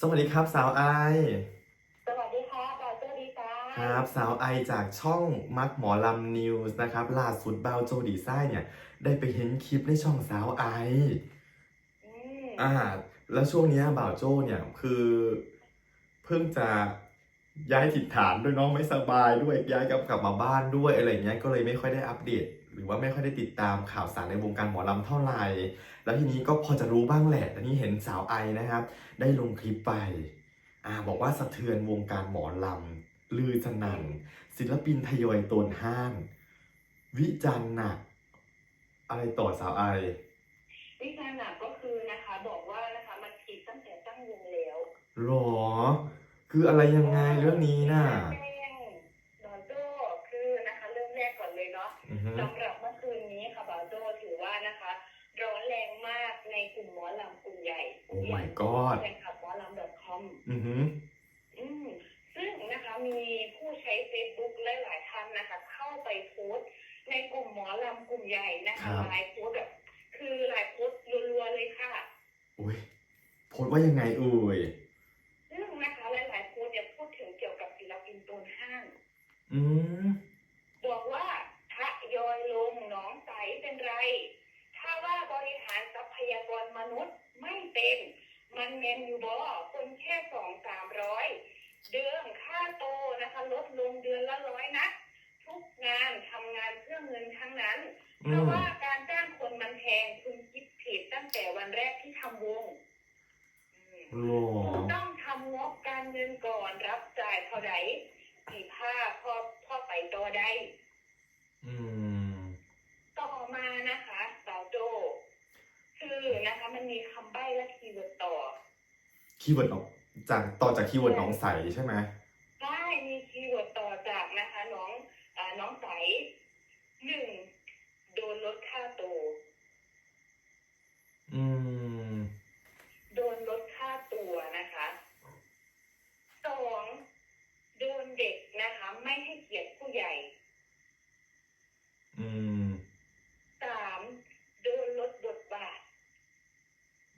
สวัสดีครับสาวไอสวัสดีค่ะบาวสวัสดีจ้าครับ สาวไอจากช่องมักหมอลำนิวส์นะครับล่าสุดเบาโจดีไซน์เนี่ย ได้ไปเห็นคลิปในช่องสาวไออืมอ่าแล้วช่วงเนี้ยบ่าวโจเนี่ยคือเพิ่งจะย้ายถิ่นฐานด้วยเน้องไม่สบายด้วยย้ายกลับกลับมาบ้านด้วยอะไรเงี้ยก็เลยไม่ค่อยได้อัปเดต หรือว่าไม่ค่อยได้ติดตามข่าวสารในวงการหมอลำเท่าไหร่ แล้วทีนี้ก็พอจะรู้บ้างแหละแต่นี่เห็นสาวไอนะครับ ได้ลงคลิปไปอ่าบอกว่าสะเทือนวงการหมอลำลือสนั่น ศิลปินทยอยโตนห้าง วิจารณ์หนัก อะไรต่อสาวไอวิจารณ์หนักก็คือนะคะบอกว่านะคะมันผิดตั้งแต่ตั้งวงแล้วหรอ คืออะไรยังไงเรื่องนี้น่ะ ใหญ่โอ้ my god แฟนคลับหมอลำ .com อือฮึอืมซึ่งนะคะมีผู้ใช้ Facebook หลายๆท่านนะคะ เข้าไปโพสต์ในกลุ่มหมอลำกลุ่มใหญ่นะคะหลายโพสต์แบบคือหลายโพสต์รัวๆเลยค่ะ อุ้ยโพสต์ว่ายังไงเอ่ย ซึ่งนะคะหลายๆโพสต์เนี่ยพูดถึงเกี่ยวกับศิลปินตนห้าง อืม บอกว่าทะยอยลงหน้องใสเป็นไร ถ้าว่าบริหารทรัพยากรมนุษย์ไม่เป็น มันเมนอยู่บ่คนแค่สองสามร้อยเดือนค่าโตนะคะ ลดลงเดือนละร้อยนะ ทุกงานทำงานเพื่อเงินทั้งนั้น อื เพราะมว่าการจ้างคนมันแพงคุณคิดผิดตั้งแต่วันแรกที่ทำวงอืมหรอคุณต้องทำงบการเงินก่อนรับจ่ายเท่าไหร่สีผ้าพอพอไปต่อได้อืม ต่อมานะคะสาวโจคือนะคะ มันมีคำใบ้และคีย์เวิร์ดต่อ คีย์เวิร์ดออกจากต่อจากคีย์เวิร์ดน้องใสใช่ไหม ได้มีคีย์เวิร์ดต่อจากนะคะ น้องอาน้องใสหนึ่งโดนลดค่าตัว อืม โดนลดค่าตัวนะคะสองโดนเด็กนะคะ ไม่ให้เกียรติผู้ใหญ่ อืม สามโดนลดบทบาท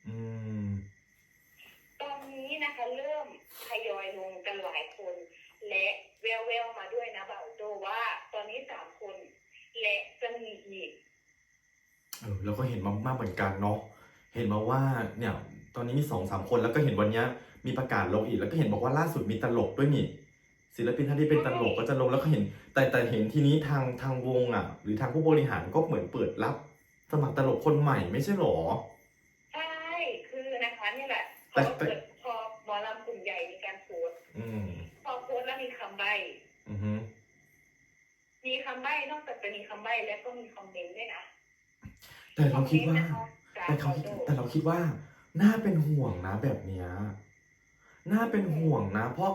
อืม ตอนนี้นะคะ เริ่มทยอยลงกันหลายคน และแววแววๆมาด้วยนะบ่าวโจว่า ตอนนี้สามคน และจะมีอีก เออแล้วก็เห็นมามากเหมือนกันเนาะเห็นมาว่าเนี่ยตอนนี้มีสองสามคนแล้วก็เห็นวันเนี้ยมีประกาศลงอีกแล้วก็เห็นบอกว่าล่าสุดมีตลกด้วยนี่ศิลปินท่านที่เป็นตลกก็จะลงแล้วก็เห็น แต่แต่เห็นทีนี้ทางทางวงอะ หรือทางผู้บริหารก็เหมือนเปิดรับ สมัครตลกคนใหม่ไม่ใช่หรอใช่คือนะคะนี่แหละพแต่อแต่เกิดพอหมอลำกลุ่มใหญ่มีการโพสต์อืมพอโพสต์แล้วมีคำใบ้อือฮึมีคำใบ้นอกจากจะมีคำใบ้แล้วก็มีคอมเมนต์ด้วยนะ แต่เราคิดว่า แต่เขาแต่เราคิดว่า น่าเป็นห่วงนะแบบเนี้ยน่าเป็นห่วงนะ เพราะ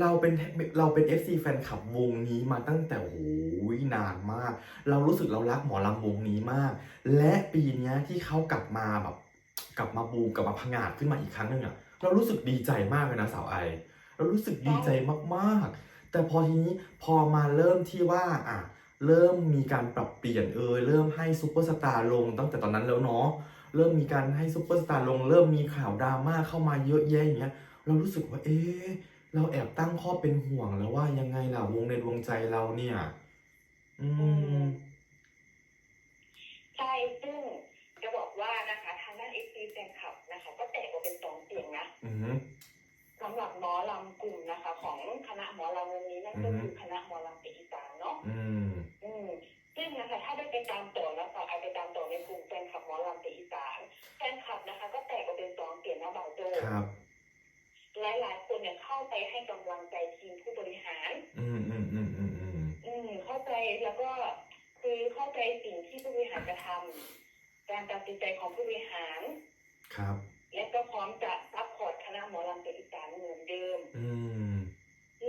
เราเป็นเราเป็น FC แฟนคลับวงนี้มาตั้งแต่โหยนานมาก เรารู้สึกเรารักหมอลำวงนี้มาก และปีนี้ที่เขากลับมาแบบ กลับมาบูมกลับมาพังาดขึ้นมาอีกครั้งหนึ่งอะเรารู้สึกดีใจมากเลยนะสาวไอ เรารู้สึกดีใจมากๆ แต่พอทีนี้พอมาเริ่มที่ว่าอะ เริ่มมีการปรับเปลี่ยนเอยเริ่มให้ซูเปอร์สตาร์ลงตั้งแต่ตอนนั้นแล้วเนาะเริ่มมีการให้ซูเปอร์สตาร์ลง เริ่มมีข่าวดราม่าเข้ามาเยอะแยะอย่างเงี้ยเรารู้สึกว่าเอ๊ะเราแอบตั้งข้อเป็นห่วงแล้วว่ายังไงล่ะวงในดวงใจเราเนี่ย อืมใช่ซึ่งจะบอกว่านะคะทางด้านเอฟซีแฟนคลับนะคะ ก็แตกออกเป็นสองเสียงนะอือฮึสำหรับหมอลำกลุ่มนะคะ ของคณะหมอลำวงนี้นั่นก็คือคณะหมอลำเสียงอีสานเนาะอืมอืม ซึ่งนะคะถ้าได้ไปตามต่อนะคะอาจไปตามต่อในกลุ่มแฟนคลับหมอลำเสียงอีสานแฟนคลับนะคะ ก็แตกออกเป็นสองเสียงนะบ่าวโจครับหลายๆคนเนี่ยเข้าไปให้กำลังใจทีมผู้บริหาร อืมอืมอืมอืมอืมอืมเข้าใจแล้วก็คือเข้าใจสิ่งที่ผู้บริหารจะทำการตัดสินใจของผู้บริหาร ครับ และก็พร้อมจะซัพพอร์ตคณะหมอลำเสียงอีสานเหมือนเดิม อืม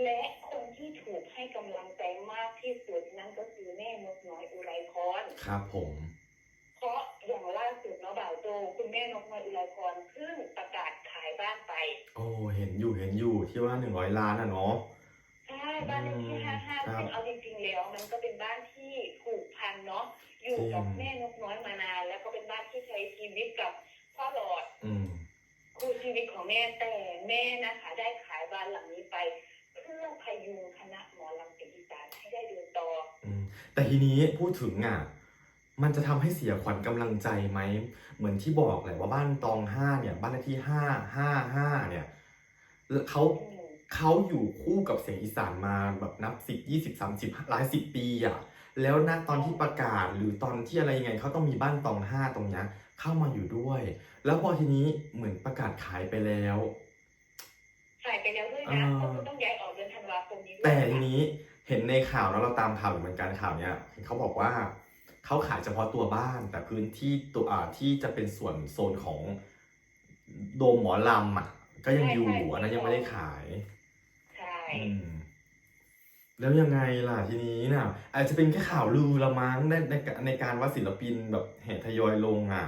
และคนที่ถูกให้กำลังใจมากที่สุดนั่นก็คือแม่นกน้อยอุไรพรครับผม เพราะอย่างล่าสุดเนาะบ่าวโจคุณแม่นกน้อยอุไรพรเพิ่งประกาศขายบ้านไป โอ้เห็นอยู่เห็นอยู่ที่ว่าหนึ่งร้อยล้านอะเนาะใช่บ้านเลขที่ห้าห้าครับซึ่งเอาจริงๆแล้ว มันก็เป็นบ้านที่ผูกพันเนาะอยู่กับจริงแม่นกน้อยมานานแล้วก็เป็นบ้านที่ใช้ชีวิตกับพ่อหลอดอืมคคู่ชีวิตของแม่แต่แม่นะคะ ได้ขายบ้านหลังนี้ไป เพื่อพยุงคณะหมอลำเป็นอีสานให้ได้เดินต่อ อืมแต่ทีนี้พูดถึงอะมันจะทำให้เสียขวัญกำลังใจไหม เหมือนที่บอกแหละว่าบ้านตองห้าเนี่ยบ้านเลขที่ห้าห้าห้าเนี่ยเขาอืมเขาอยู่คู่กับเสียงอีสานมาแบบนับสิบยี่สิบสามสิบหลายสิบปีอะแล้วณตอนที่ประกาศหรือตอนที่อะไรยังไงเขาต้องมีบ้านตองห้าตรงเนี้ยเข้ามาอยู่ด้วย แล้วพอทีนี้เหมือนประกาศขายไปแล้ว ขายไปแล้วด้วยนะอ่า ก็คือต้องย้าย แต่ทีค่ะนี้เห็นในข่าวแล้วเราตามข่าวอยู่เหมือนกันข่าวเนี้ยเขาบอกว่าเขาขายเฉพาะตัวบ้าน แต่พื้นที่ตัวอ่าที่จะเป็นส่วนโซนของโดมหมอลำอะก็ยังอยู่อันนั้นยังไม่ได้ขาย ใช่อืมแล้วยังไงล่ะทีนี้น่ะ อาจจะเป็นแค่ข่าวลือละมั้งในในในการว่าศิลปินแบบแห่ทยอยลงอะ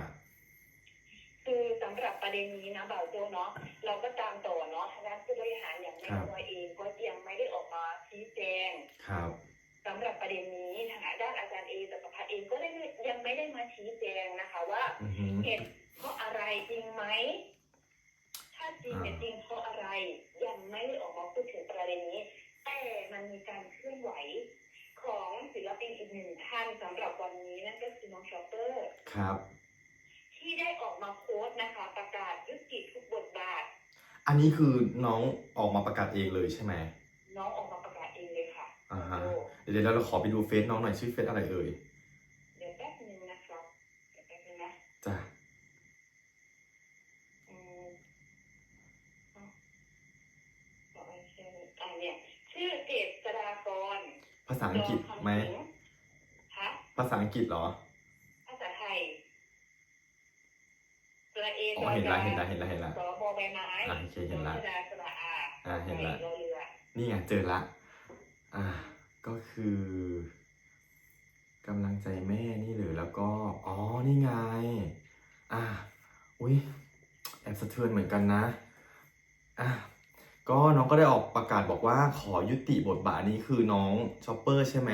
คือสำหรับประเด็นนี้นะบ่าวโจเนาะเราก็ตามต่อเนาะทางด้านผู้บริหารอย่างแม่ครับตัวเองก็ยังไม่ได้ออกมาชี้แจง ครับสำหรับประเด็นนี้ทางด้านอาจารย์เอจักรพัฒน์เองก็ได้ยังไม่ได้มาชี้แจงนะคะว่าอือหือเหตุเพราะอะไรจริงไหมถ้าจริงเนี่ยอ่าจริงเพราะอะไรยังไม่ได้ออกมาพูดถึงประเด็นนี้ แต่มันมีการเคลื่อนไหวของศิลปินอีกหนึ่งท่านสำหรับวันนี้นั่นก็คือน้องชอปเปอร์ครับ ที่ได้ออกมาโพสต์นะคะ ประกาศยุติทุกบทบาท อันนี้คือน้องออกมาประกาศเองเลยใช่ไหมน้องออกมาประกาศเองเลยค่ะอ่าฮะโอ้เดี๋ยวเราขอไปดูเฟซน้องหน่อยชื่อเฟซอะไรเอ่ยเดี๋ยวแป๊บนึงนะครับเดี๋ยวแป๊บนึงนะจ้ะอืมเอาบอกไว้แค่นี้อ่าเนี่ยชื่อเจษฎากรภาษาอังกฤษไหมจอคำสิงฮะภาษาอังกฤษเหรอภาษาไทยตัวเออ๋อเห็นละเห็นละเห็นละเห็นละ สอบอใบไม้อ่าโอเคเห็นละสระดาสระอาอ่าเห็นละรอเรือ นี่ไงเจอละ อ่าก็คือกำลังใจแม่นี่หรือแล้วก็ อ๋อ นี่ไง อ่าอุ้ยแอบสะเทือนเหมือนกันนะ อะก็น้องก็ได้ออกประกาศบอกว่าขอยุติบทบาทนี้คือน้องชอปเปอร์ใช่ไหม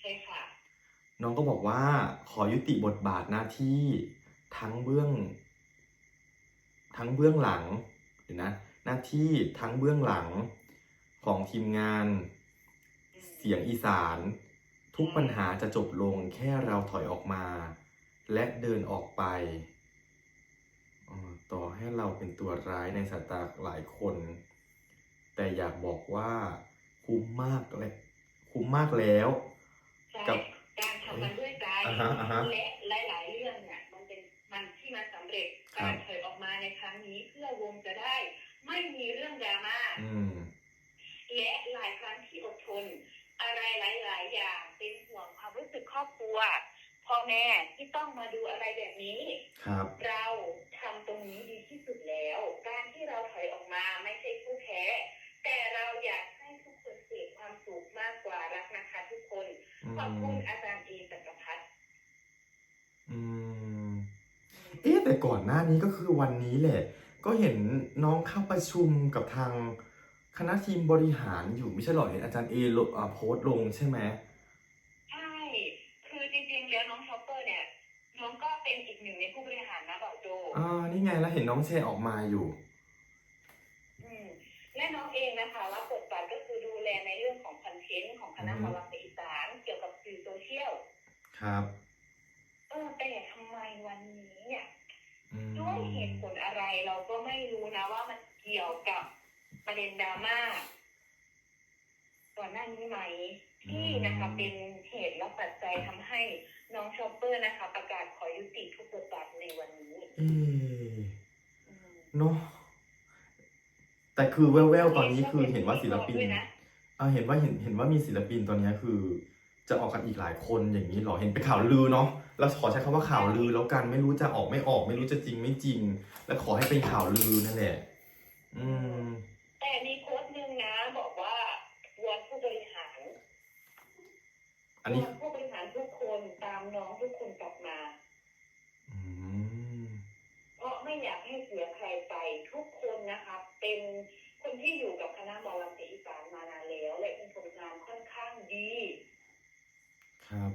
ใช่ค่ะ น้องก็บอกว่าขอยุติบทบาทหน้าที่ทั้งเบื้อง ทั้งเบื้องหลังเดี๋ยวนะ หน้าที่ทั้งเบื้องหลังของทีมงาน เสียงอีสาน ทุกปัญหาจะจบลงแค่เราถอยออกมา และเดินออกไปเอ่อต่อให้เราเป็นตัวร้ายในสายตาหลายคน แต่อยากบอกว่าคุ้มมากเลยคุ้มมากแล้วใช่กับการทำมันด้วยใจอ่าฮะอ่าฮะและหลาย ๆ เรื่องเนี่ยมันเป็นมันที่มันสำเร็จครับการถอยออกมาในครั้งนี้เพื่อวงจะได้ ไม่มีเรื่องดราม่าอืมและหลายครั้งที่อดทน อะไรหลาย ๆ อย่างเป็นห่วงความรู้สึกครอบครัวพ่อแม่ที่ต้องมาดูอะไรแบบนี้ ครับ เราทำตรงนี้ดีที่สุดแล้ว การที่เราถอยออกมาไม่ใช่ผู้แพ้ แต่เราอยากให้ทุกคนเสพความสุขมากกว่ารักนะคะทุกคน อืขอบคุมณอาจารย์เอจักรพัฒน์อืม เอ๊ะแต่ก่อนหน้านี้ก็คือวันนี้แหละ ก็เห็นน้องเข้าประชุมกับทาง คณะทีมบริหารอยู่ไม่ใช่หรอเห็นอาจารย์เอลงอ่าโพสต์ลงใช่ไหมใช่ คือจริงๆแล้วน้องชอปเปอร์เนี่ย น้องก็เป็นอีกหนึ่งในผู้บริหารนะบอกโจอ่านี่ไงแล้วเห็นน้องแชร์ออกมาอยู่ อืมและน้องเองนะคะรับบทบาทก็คือดูแลในเรื่องของคอนเทนต์ของคณะอืหมมอลำอีสานเกี่ยวกับสื่อโซเชียล ครับ เออแต่ทำไมวันนี้เนี่ย อืม ด้วยเหตุผลอะไรเราก็ไม่รู้นะว่ามันเกี่ยวกับ ประเด็นดราม่าก่อนหน้านี้ไหม ที่นะคะเป็นเหตุและปัจจัยทำให้น้องชอปเปอร์นะคะ ประกาศขอยุติทุกบทบาทในวันนี้เอ๊ะอืมเนาะแต่คือแววๆตอนนี้คือเห็นว่าศิลปินด้วยนะอ่าเห็นว่าเห็นเห็นว่ามีศิลปินตอนเนี้ยคือ จะออกกันอีกหลายคนอย่างนี้เหรอเห็นเป็นข่าวลือเนาะเราขอใช้คำว่าข่าวลือแล้วกันไม่รู้จะออกไม่ออก ไม่รู้จะจริงไม่จริง และขอให้เป็นข่าวลือนั่นแหละ อืมแต่มีโพสต์ห นึ่งนะบอกว่าวอนผู้บริหารอันนี้วอนผู้บริหารทุกคนตามน้องทุกคนกลับมา อืม เพราะไม่อยากให้เสียใครไปทุกคนนะคะเป็นคนที่อยู่กับคณะหมอลำเสียงอีสานมานานแล้ว และมีผลงานค่อนข้างดี ครับ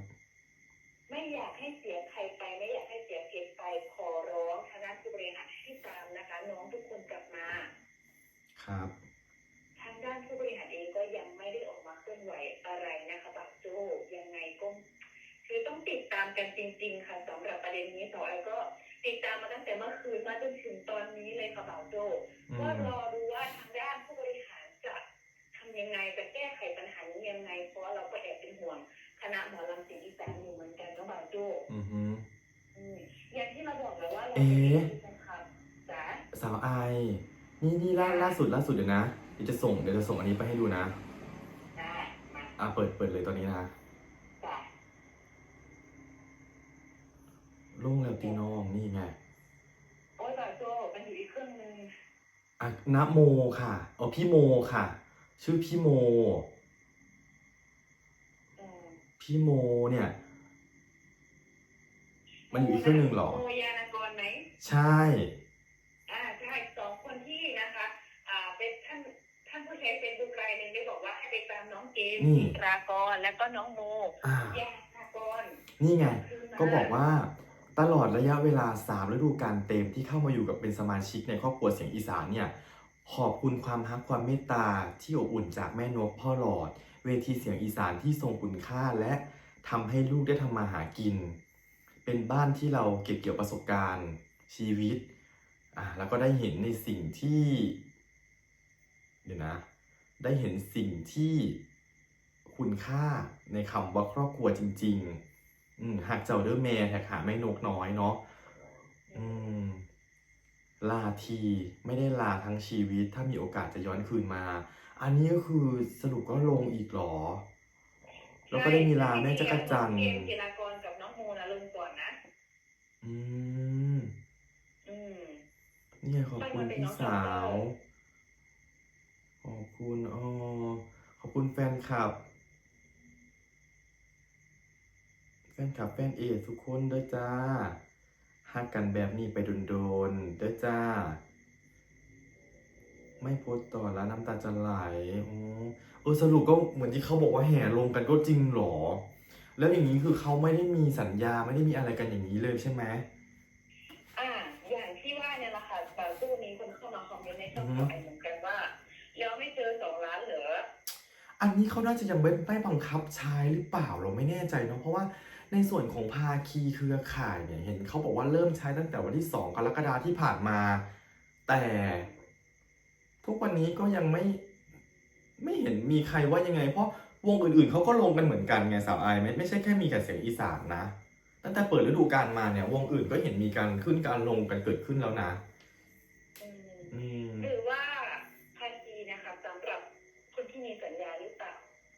ไม่อยากให้เสียใครไป ไม่อยากให้เสียเพชรไปขอร้องคณะผู้บริหารให้ตามนะคะ น้ครับทาง ด้านผู้บริหารเองก็ยังไม่ได้ออกมาเคลื่อนไหวอะไรนะคะบางโจยังไงก็คือต้องติดตามกันจริง ๆ ค่ะสำหรับประเด็นนี้ต่อไอ้ก็ติดตามมาตั้งแต่เมื่อคืนมาจนถึงตอนนี้เลยค่ะบางโจอืก็มรอดูว่าทางด้านผู้บริหารจะทำยังไงจะแก้ไขปัญหานี้ยังไง เพราะเราก็แอบเป็นห่วงคณะหมอลำเสียงอีสานอยู่เหมือนกันเนาะบางโจอือฮึอืมอย่างที่เราบอกแล้วว่าเราเอ๊ะเป็นแฟนคลับจ๋าสาวไอนี่นี่ล่าล่าสุดล่าสุดเดี๋ยวนะ เดี๋ยวจะส่งเดี๋ยวจะส่งอันนี้ไปให้ดูนะ ได้มาอะเปิดเปิดเลยตอนนี้นะจ๋าลุงแล้วตีน้องนี่ไงโอ้ยบางโจมันอยู่อีกเครื่องนึงอะนะโมค่ะอ๋อพี่โมค่ะ ชื่อพี่โม อืมพี่โมเนี่ย มันอยู่อีกเครื่องหนึ่งเหรอ โมยานากรไหมใช่ อ่าใช่สองคนที่นะคะ อ่า เป็นท่านท่า นผู้ใช้เฟซบุ๊กรายหนึ่งได้บอกว่าให้ไปตามน้องเกมนี่รากรแล้วก็น้องโมอ่ายานากรนี่ไงคืนมาก็บอกว่าตลอดระยะเวลา 3 ฤดูกาลเต็มที่เข้ามาอยู่กับเป็นสมาชิกในครอบครัวเสียงอีสานเนี่ย ขอบคุณความฮักความเมตตาที่อบอุ่นจากแม่นกพ่อหลอด เวทีเสียงอีสานที่ทรงคุณค่าและทำให้ลูกได้ทำมาหากิน เป็นบ้านที่เราเก็บเกี่ยวประสบการณ์ชีวิตอ่าแล้วก็ได้เห็นในสิ่งที่ เดี๋ยวนะ ได้เห็นสิ่งที่คุณค่าในคำว่าครอบครัวจริงๆอืหากเจ้าเดอร์แม่แท็กหาไม่นกน้อยเนาะอืมลาทีไม่ได้ลาทั้งชีวิต ถ้ามีโอกาสจะย้อนคืนมา อันนี้ก็คือสรุปก็ลงอีกหรอ แล้วก็ได้มีลาแม่จักรจันทร์เกมกีฬากรกับน้องโมนะลงก่อนนะ อืม อืมนี่ขอบคุณพี่สาว คุณอ๋อขอบคุณแฟนคลับ แฟนคลับแฟนเอทุกคนเด้อจ้าฮักกันแบบนี้ไปโดนๆเด้อจ้า ไม่โพสต์ต่อแล้วน้ำตาจะไหลโอ๋อเออสรุปก็เหมือนที่เขาบอกว่าแห่ลงกันก็จริงหรอ แล้วอย่างนี้คือเขาไม่ได้มีสัญญาไม่ได้มีอะไรกันอย่างนี้เลยใช่ไหมอ่าอย่างที่ว่าเนี่ยแหละค่ะบางตู้มีคนเข้ามาคอมเมนต์ในช่องของไอมือนกันว่า แล้วไม่เจอสองล้านเหรอ อันนี้เขาน่าจะยังไม่ไม่บังคับใช้หรือเปล่าเราไม่แน่ใจเนาะเพราะว่าในส่วนของภาคีเครือข่ายเนี่ยเห็นเขาบอกว่าเริ่มใช้ตั้งแต่วันที่ 2 กรกฎาที่ผ่านมา แต่ทุกวันนี้ก็ยังไม่ไม่เห็นมีใครว่ายังไง เพราะวงอื่นๆเขาก็ลงกันเหมือนกันไงสาวไอายไม่ไม่ใช่แค่มีแต่เสียงอีสานนะตั้งแต่เปิดฤดูกาลมาเนี่ยวงอื่นก็เห็นมีการขึ้นการลงกันเกิดขึ้นแล้วนะ อืมอืมหรือว่าภาคีนะคะสำหรับคนที่มีสัญญาหรือเปล่า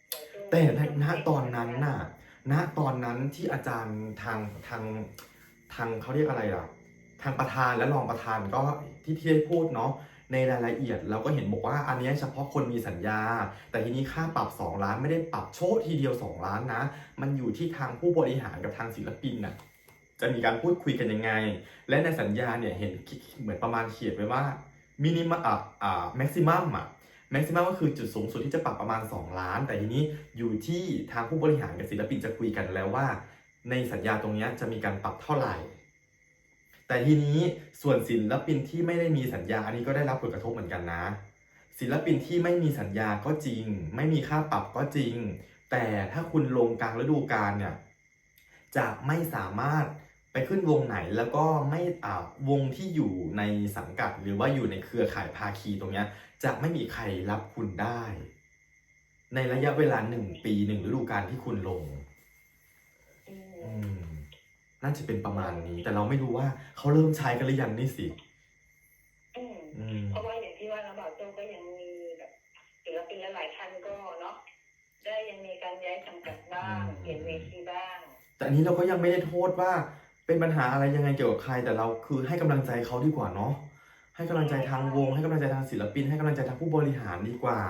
เดี๋ยวดู แต่ณตอนนั้นน่ะณตอนนั้นที่อาจารย์ทางทางทางเขาเรียกอะไรอะ ทางประธานและรองประธานก็ที่ที่ได้พูดเนาะในรายละเอียดเราก็เห็นบอกว่าอันนี้เฉพาะคนมีสัญญา แต่ทีนี้ค่าปรับ 2 ล้านไม่ได้ปรับโชว์ทีเดียว 2 ล้านนะ มันอยู่ที่ทางผู้บริหารกับทางศิลปินน่ะจะมีการพูดคุยกันยังไง และในสัญญาเนี่ยเห็นเหมือนประมาณเขียนไว้ว่ามินิมัมอะอ่าแม็กซิมัมอะ แม็กซิมัมก็คือจุดสูงสุดที่จะปรับประมาณ 2 ล้าน แต่ทีนี้อยู่ที่ทางผู้บริหารกับศิลปินจะคุยกันแล้วว่า ในสัญญาตรงนี้จะมีการปรับเท่าไหร่ แต่ทีนี้ส่วนศิลปินที่ไม่ได้มีสัญญาอันนี้ก็ได้รับผลกระทบเหมือนกันนะ ศิลปินที่ไม่มีสัญญาก็จริง ไม่มีค่าปรับก็จริง แต่ถ้าคุณลงกลางฤดูกาลเนี่ยจะไม่สามารถไปขึ้นวงไหนแล้วก็ไม่อ่าวงที่อยู่ในสังกัดหรือว่าอยู่ในเครือข่ายภาคีตรงเนี้ย จะไม่มีใครรับคุณได้ ในระยะเวลาหนึ่งปีหนึ่งฤดูกาลที่คุณลงอืมอืมน่าจะเป็นประมาณนี้ แต่เราไม่รู้ว่าเขาเริ่มใช้กันหรือยังนี่สิอืมอืมเพราะว่าอย่างที่ว่าน้องบ่าวโจ้ก็ยังมีแบบศิลปินหลายๆท่านก็เนาะได้ยังมีการย้ายสังกัดบ้างอืมเปลี่ยนเวทีบ้าง แต่อันนี้เราก็ยังไม่ได้โทษว่าเป็นปัญหาอะไรยังไงเกี่ยวกับใครแต่เราคือให้กำลังใจเขาดีกว่าเนาะ ให้กำลังใจทางวง ให้กำลังใจทางศิลปิน ให้กำลังใจทางผู้บริหารดีกว่า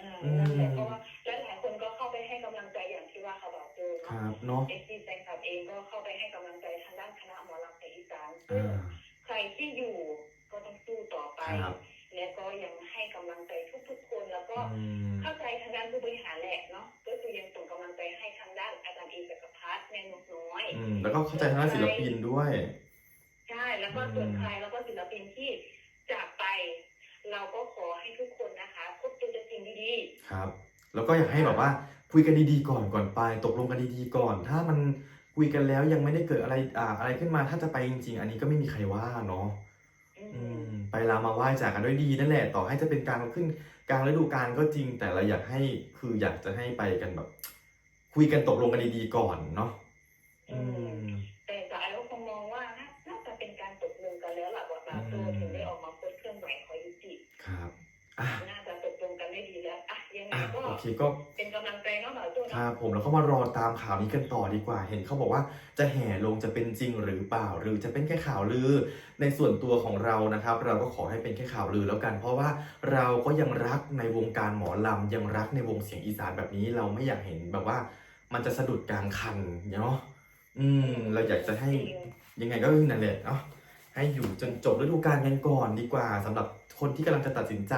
อ่าอืมนั่นแหละเพราะว่าและหลายคนก็เข้าไปให้กำลังใจอย่างที่ว่าเขาบอกโจ้คเนาะรับเนาะเอ็กซ์แฟนคลับเองก็เข้าไปให้กำลังใจทางด้านคณะหมอลำในอีสานซึ่งอ่าใครที่อยู่ก็ต้องสู้ต่อไป ครับและก็ยังให้กำลังใจทุกๆคนแล้วก็อืมเข้าใจทางด้านผู้บริหารแหละเนาะก็คือยังส่งกำลังใจให้ทางด้านอาจารย์เอกจักรพัฒน์แม่นกน้อย อืมแล้วก็เข้าใจทางด้านศิลปินด้วย ใช่ แล้วก็ส่วนใครแล้วก็ศิลปินที่จากไป เเราก็ขอให้ทุกคนนะคะพบเจอแต่สิ่งดี ครับ แล้วก็อยากให้แบบว่าคุยกันดีๆก่อนก่อนไป ตกลงกันดีๆก่อน ถ้ามันคุยกันแล้วยังไม่ได้เกิดอะไรอ่าอะไรขึ้นมาถ้าจะไปจริงๆ อันนี้ก็ไม่มีใครว่าเนาะๆอือืมมไปลามาไหว้จากกันด้วยดีนั่นแหละต่อให้จะเป็นการขึ้นกลางฤดูกาลก็จริงแต่เราอยากให้คืออยากจะให้ไปกันแบบ คุยกันตกลงกันดีๆก่อนเนาะ อะก็โอเคก็เป็นกำลังใจเนาะบาโตคเนาะรับผมแล้วก็มารอตามข่าวนี้กันต่อดีกว่า เห็นเขาบอกว่าจะแห่ลงจะเป็นจริงหรือเปล่า หรือจะเป็นแค่ข่าวลือ ในส่วนตัวของเรานะครับ เราก็ขอให้เป็นแค่ข่าวลือแล้วกัน เพราะว่าเราก็ยังรักในวงการหมอลำยังรักในวงเสียงอีสานแบบนี้เราไม่อยากเห็นแบบว่า มันจะสะดุดกลางคันเนาะอืม เราอยากจะให้ยังไงก็คือนั่นแหละเนาะให้อยู่จนจบฤดูกาลกันก่อนดีกว่าสำหรับคนที่กำลังจะตัดสินใจ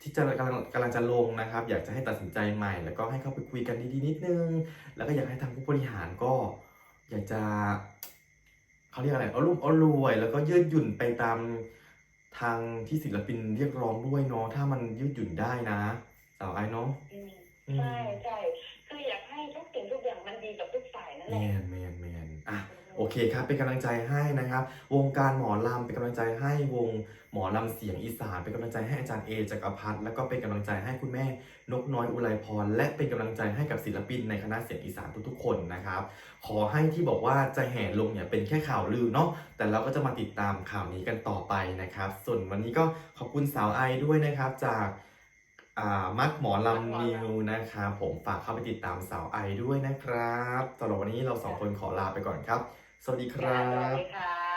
ที่จะกำลังกำลังจะลงนะครับ อยากจะให้ตัดสินใจใหม่ แล้วก็ให้เข้าไปคุยกันดีๆนิดนึง แล้วก็อยากให้ทางผู้บริหารก็ อยากจะเขาเรียกอะไรเอารุ่มเอารวย แล้วก็ยืดหยุ่นไปตามทางที่ศิลปินเรียกร้องด้วยเนาะถ้ามันยืดหยุ่นได้นะสาวไอ้เนาะอืมอืมใช่ใช่คืออยากให้ทุกสิ่งทุกอย่างมันดีกับทุกฝ่ายนั่นแมแหละ โอเคครับ เป็นกำลังใจให้นะครับ วงการหมอลำเป็นกำลังใจให้วงหมอลำเสียงอีสานเป็นกำลังใจให้อาจารย์เอจักรพัฒน์แล้วก็เป็นกำลังใจให้คุณแม่นกน้อยอุไรพร และเป็นกำลังใจให้กับศิลปินในคณะเสียงอีสานทุกๆคนนะครับ ขอให้ที่บอกว่าจะแห่ลงเนี่ยเป็นแค่ข่าวลือเนาะแต่เราก็จะมาติดตามข่าวนี้กันต่อไปนะครับ ส่วนวันนี้ก็ขอบคุณสาวไอด้วยนะครับจากอ่ามัดหมอลำนิวนะครับผมฝากเข้าไปติดตามสาวไอด้วยนะครับสำหรับวันนี้เราสองคนขอลาไปก่อนครับ สวัสดีครัสวัสบ ดีค่ะ